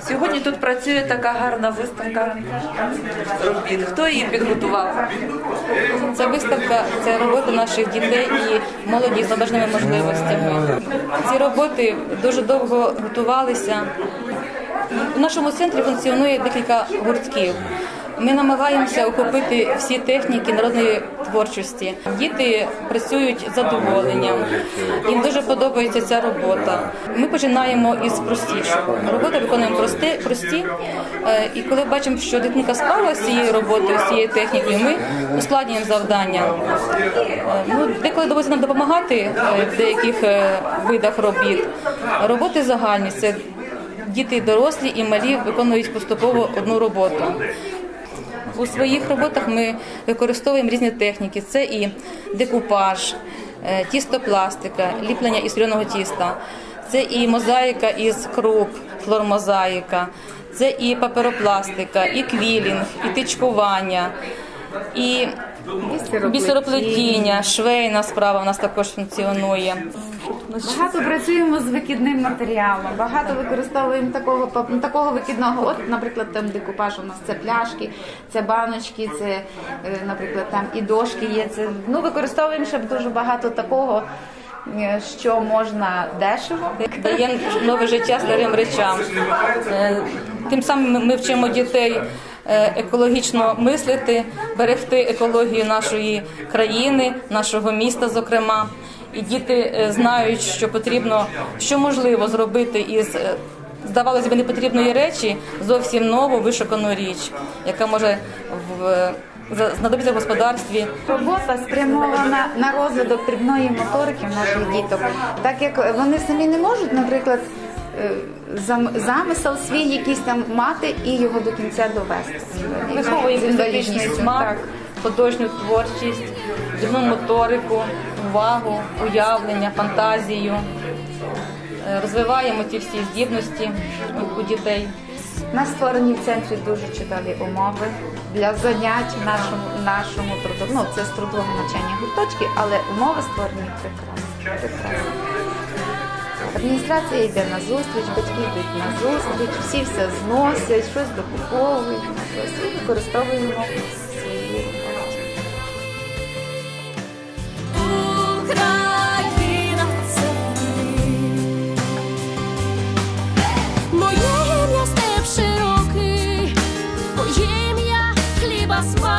Сьогодні тут працює така гарна виставка робіт. Хто її підготував? Ця виставка це роботи наших дітей і молоді з обмеженими можливостями. Ці роботи дуже довго готувалися. У нашому центрі функціонує декілька гуртків. Ми намагаємося охопити всі техніки народної творчості. Діти працюють з задоволенням. Їм дуже подобається ця робота. Ми починаємо із простішого. Роботи виконуємо прості, прості. Е, І коли бачимо, що дитинка справилася з цією роботою, з цією технікою, ми ускладнюємо завдання. Е, Ну, деколи доводиться нам допомагати е, в деяких видах робіт. Роботи загальні це діти дорослі і малі виконують поступово одну роботу. У своїх роботах ми використовуємо різні техніки. Це і декупаж, е, тістопластика, ліплення із соляного тіста, це і мозаїка із круп, флормозаїка, це і паперопластика, і квілінг, і тичкування, і бісероплетіння, швейна справа у нас також функціонує. Багато працюємо з викидним матеріалом, багато використовуємо такого такого викидного. От, наприклад, там декупаж у нас це пляшки, це баночки, це, е, наприклад, там і дошки є. Це ну використовуємо ще дуже багато такого, що можна дешево. даємо нове життя старим речам. Е, Тим самим ми вчимо дітей е, екологічно мислити, берегти екологію нашої країни, нашого міста, зокрема. І діти е, знають, що потрібно, що можливо зробити із здавалося б непотрібної речі зовсім нову вишукану річ, яка може в знадобиться в господарстві. Робота спрямована на розвиток дрібної моторики в наших діток, так як вони самі не можуть, наприклад. е, Замисел свій якийсь там мати і його до кінця довести. Виховуємо З інвалідністю, смак, художню творчість, дрібну моторику, увагу, уявлення, фантазію. Е, Розвиваємо ці всі здібності у- у дітей. У нас створені в центрі дуже чудові умови для занять нашому, нашому труду. Ну, це з трудового навчання гурточки, але умови створені прекрасні. Адміністрація йде на зустріч, батьки йдуть на зустріч, всі все зносять, щось докуповують. щось використовуємо smile.